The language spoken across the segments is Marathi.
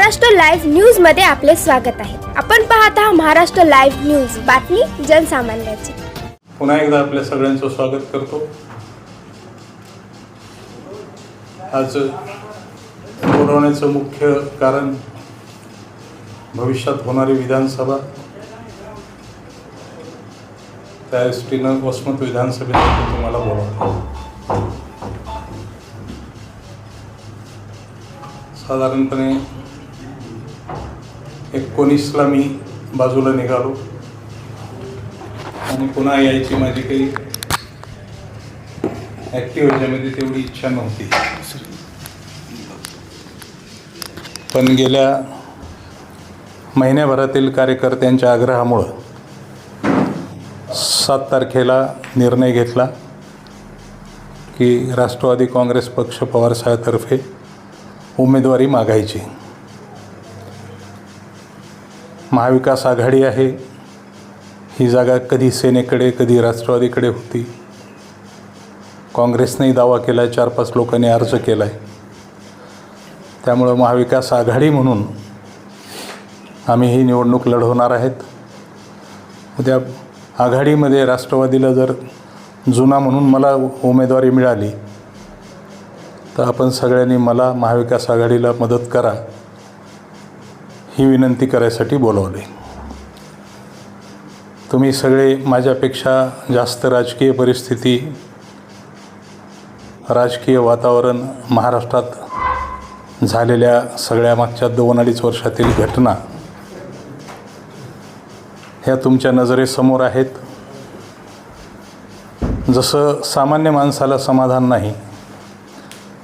महाराष्ट्र लाईव्ह न्यूजमध्ये आपले स्वागत आहे. आपण पाहत आहात महाराष्ट्र लाईव्ह न्यूज. बातमी जनसामान्याची. पुन्हा एकदा आपल्या सगळ्यांचं स्वागत करतो. आज बोलवण्याचं मुख्य कारण भविष्यात होणारी विधानसभा. त्या दृष्टीनं वसमत विधानसभेसाठी तुम्हाला बोलावतो साधारणपणे एकोणीसला मी बाजूला निघालो. आणि पुन्हा यायची माझी काही ॲक्टिव्ह ह्याच्यामध्ये तेवढी इच्छा नव्हती. पण गेल्या महिन्याभरातील कार्यकर्त्यांच्या आग्रहामुळं सात तारखेला निर्णय घेतला की राष्ट्रवादी काँग्रेस पक्ष पवारसाहेबतर्फे उमेदवारी मागायची. महाविकास आघाडी आहे. ही जागा कधी सेनेकडे कधी राष्ट्रवादीकडे होती. काँग्रेसनेही दावा केला आहे चार पाच लोकांनी अर्ज केला आहे त्यामुळं महाविकास आघाडी म्हणून आम्ही ही निवडणूक लढवणार आहेत. उद्या आघाडीमध्ये राष्ट्रवादीला जर जुना म्हणून मला उमेदवारी मिळाली तर आपण सगळ्यांनी मला महाविकास आघाडीला मदत करा. ही विनंती करायसाठी बोलवले. तुम्ही सगळे माझ्यापेक्षा जास्त राजकीय परिस्थिती राजकीय वातावरण महाराष्ट्रात झालेल्या सगळ्या मागच्या दोन अडीच वर्षातील घटना ह्या तुमच्या नजरेसमोर आहेत. जसं सामान्य माणसाला समाधान नाही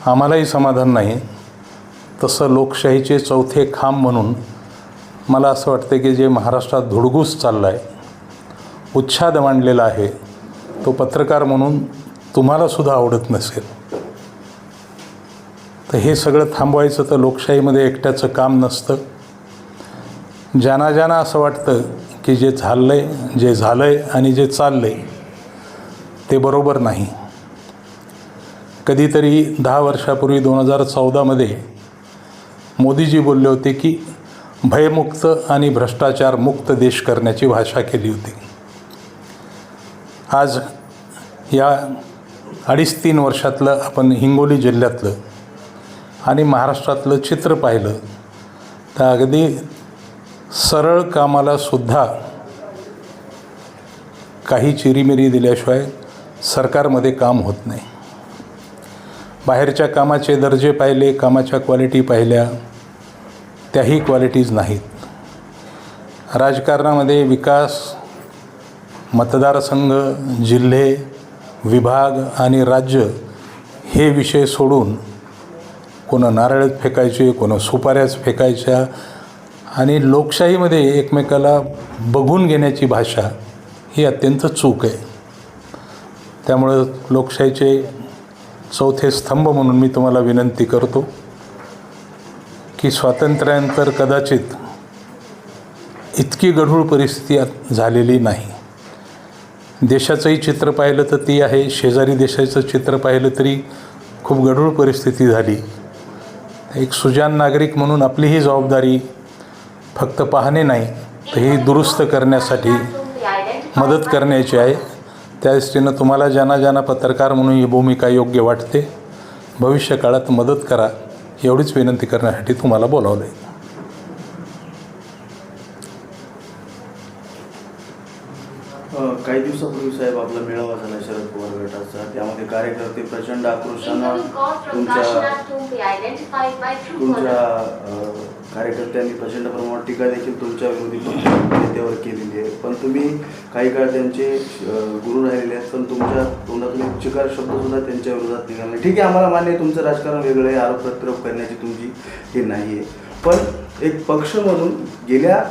आम्हालाही समाधान नाही तसं लोकशाहीचे चौथे खांब म्हणून मला असं वाटतं की जे महाराष्ट्रात धुडगूस चालला आहे उच्छाद मांडलेला आहे तो पत्रकार म्हणून तुम्हालासुद्धा आवडत नसेल. तर हे सगळं थांबवायचं तर लोकशाहीमध्ये एकट्याचं काम नसतं. ज्यांना ज्यांना असं वाटतं की जे झालं आहे जे झालं आहे आणि जे चाललं आहे ते बरोबर नाही. कधीतरी दहा वर्षापूर्वी दोन हजार चौदामध्ये मोदीजी बोलले होते की भयमुक्त आणि भ्रष्टाचार मुक्त देश करण्याची भाषा केली होती. आज या अडीच तीन वर्षातलं आपण हिंगोली जिल्ह्यातलं आणि महाराष्ट्रातलं चित्र पाहिलं तर अगदी सरळ कामाला सुद्धा काही चिरीमिरी दिल्याशिवाय सरकारमध्ये काम होत नाही. बाहेरच्या कामाचे दर्जे पाहिले कामाच्या क्वालिटी पाहिल्या त्याही क्वालिटीज नाहीत. राजकारणामध्ये विकास मतदारसंघ जिल्हे विभाग आणि राज्य हे विषय सोडून कोणं नारळ फेकायचे कोणं सुपाऱ्याच फेकायच्या आणि लोकशाहीमध्ये एकमेकाला बघून घेण्याची भाषा ही अत्यंत चूक आहे. त्यामुळं लोकशाहीचे चौथे स्तंभ म्हणून मी तुम्हाला विनंती करतो. की स्वातंत्र्यानंतर कदाचित इतकी गढूळ परिस्थिती झालेली नाही. देशाचंही चित्र पाहिलं तर ती आहे शेजारी देशाचं चित्र पाहिलं तरी खूप गढूळ परिस्थिती झाली. एक सुजान नागरिक म्हणून आपली ही जबाबदारी फक्त पाहणे नाही तर ही दुरुस्त करण्यासाठी मदत करण्याची आहे. त्या दृष्टीनं तुम्हाला ज्यांना ज्यांना पत्रकार म्हणून ही भूमिका योग्य वाटते. भविष्य काळात मदत करा. एवढीच विनंती करण्यासाठी तुम्हाला बोलावलं आहे काही दिवसापूर्वी साहेब आपला मेळावा झाला शरद पवार गटाचा. त्यामध्ये कार्यकर्ते प्रचंड आक्रोशानं तुमच्या तुमच्या कार्यकर्त्यांनी प्रचंड प्रमाणात टीका देखील तुमच्या विरोधी नेत्यावर केलेली आहे. पण तुम्ही काही काळ त्यांचे गुरु राहिलेले आहेत पण तुमच्या तोंडातून एक चिकार शब्द सुद्धा त्यांच्या विरोधात निघाला नाही. ठीक आहे आम्हाला मान्य आहे तुमचं राजकारण वेगळं आहे आरोप प्रत्यारोप करण्याची तुमची हे नाही आहे पण एक पक्ष म्हणून गेल्या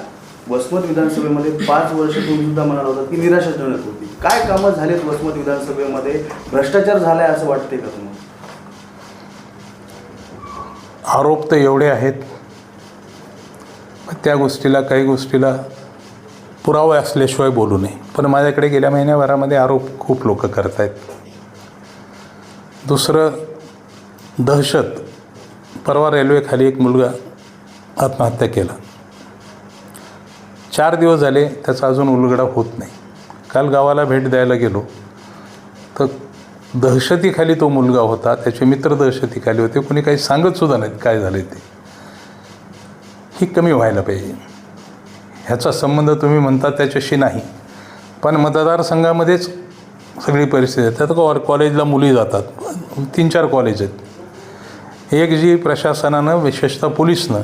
वसमत विधानसभेमध्ये पाच वर्ष तुम्ही सुद्धा म्हणाला होता की निराशाजनक होती. काय कामं झालेत वसमत विधानसभेमध्ये? भ्रष्टाचार झालाय असं वाटते का तुम्हाला? आरोप तर एवढे आहेत. त्या गोष्टीला काही गोष्टीला पुरावे असल्याशिवाय बोलू नये. पण माझ्याकडे गेल्या महिन्याभरामध्ये आरोप खूप लोक करत आहेत दुसरं दहशत. परवा रेल्वेखाली एक मुलगा आत्महत्या केला. चार दिवस झाले त्याचा अजून उलगडा होत नाही. काल गावाला भेट द्यायला गेलो. तर दहशतीखाली तो मुलगा होता. त्याचे मित्र दहशतीखाली होते. कोणी काही सांगतसुद्धा नाहीत काय झाले ते. ही कमी व्हायला पाहिजे. ह्याचा संबंध तुम्ही म्हणता त्याच्याशी नाही. पण मतदारसंघामध्येच सगळी परिस्थिती आहे. त्यात कॉ कॉलेजला मुली जातात? तीन चार कॉलेज आहेत. एक जी प्रशासनानं विशेषतः पोलिसनं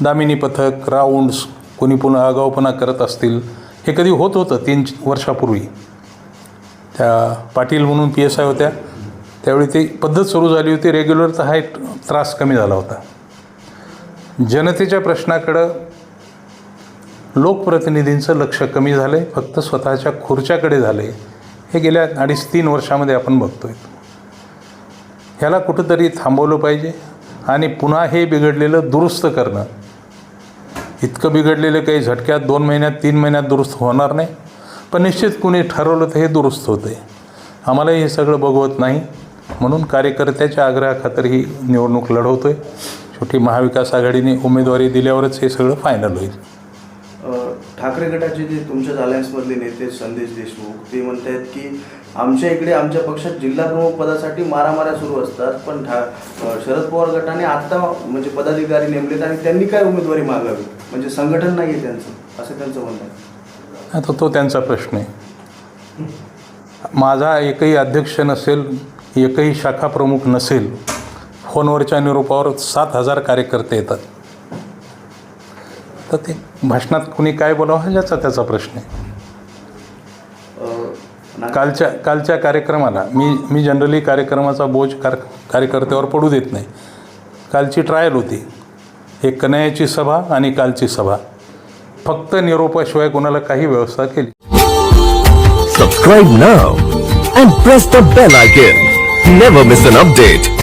दामिनी पथक राऊंड्स कोणी पुन्हा आगाऊपणा करत असतील. हे कधी होत होतं तीन वर्षापूर्वी. त्या पाटील म्हणून पी एस आय होत्या. त्यावेळी ती पद्धत सुरू झाली होती. रेग्युलर तर हा एक त्रास कमी झाला होता. जनतेच्या प्रश्नाकडं लोकप्रतिनिधींचं लक्ष कमी झालं आहे फक्त स्वतःच्या खुर्च्याकडे झालं आहे हे गेल्या अडीच तीन वर्षामध्ये आपण बघतोय. ह्याला कुठंतरी थांबवलं पाहिजे आणि पुन्हा हे बिघडलेलं दुरुस्त करणं. इतकं बिघडलेलं काही झटक्यात दोन महिन्यात तीन महिन्यात दुरुस्त होणार नाही. पण निश्चित कुणी ठरवलं तर हे दुरुस्त होतं आहे आम्हाला हे सगळं बघवत नाही. म्हणून कार्यकर्त्याच्या आग्रहाखातर ही निवडणूक लढवतो आहे शेवटी महाविकास आघाडीने उमेदवारी दिल्यावरच हे सगळं फायनल होईल. ठाकरे गटाचे जे तुमच्याच अलायन्समधले नेते संदेश देशमुख ते म्हणत आहेत की आमच्या इकडे आमच्या पक्षात जिल्हा प्रमुख पदासाठी मारामाऱ्या सुरू असतात पण ठा शरद पवार गटाने आत्ता म्हणजे पदाधिकारी नेमलेत आणि त्यांनी काय उमेदवारी मागावी? म्हणजे संघटन नाही आहे त्यांचं असं त्यांचं म्हणणं आहे. आता तो त्यांचा प्रश्न आहे. माझा एकही अध्यक्ष नसेल एकही शाखा प्रमुख नसेल फोनवरच्या निरोपावर सात हजार कार्यकर्ते येतात. तर ते भाषणात कुणी काय बोलावं हा त्याचा प्रश्न आहे. कालच्या कालच्या कार्यक्रमाला मी मी जनरली कार्यक्रमाचा बोज कार कार्यकर्त्यावर पडू देत नाही. कालची ट्रायल होती. एक कन्हैयाची सभा आणि कालची सभा. फक्त निरोपाशिवाय कोणाला काही व्यवस्था केली. Subscribe now and press the bell icon never miss an update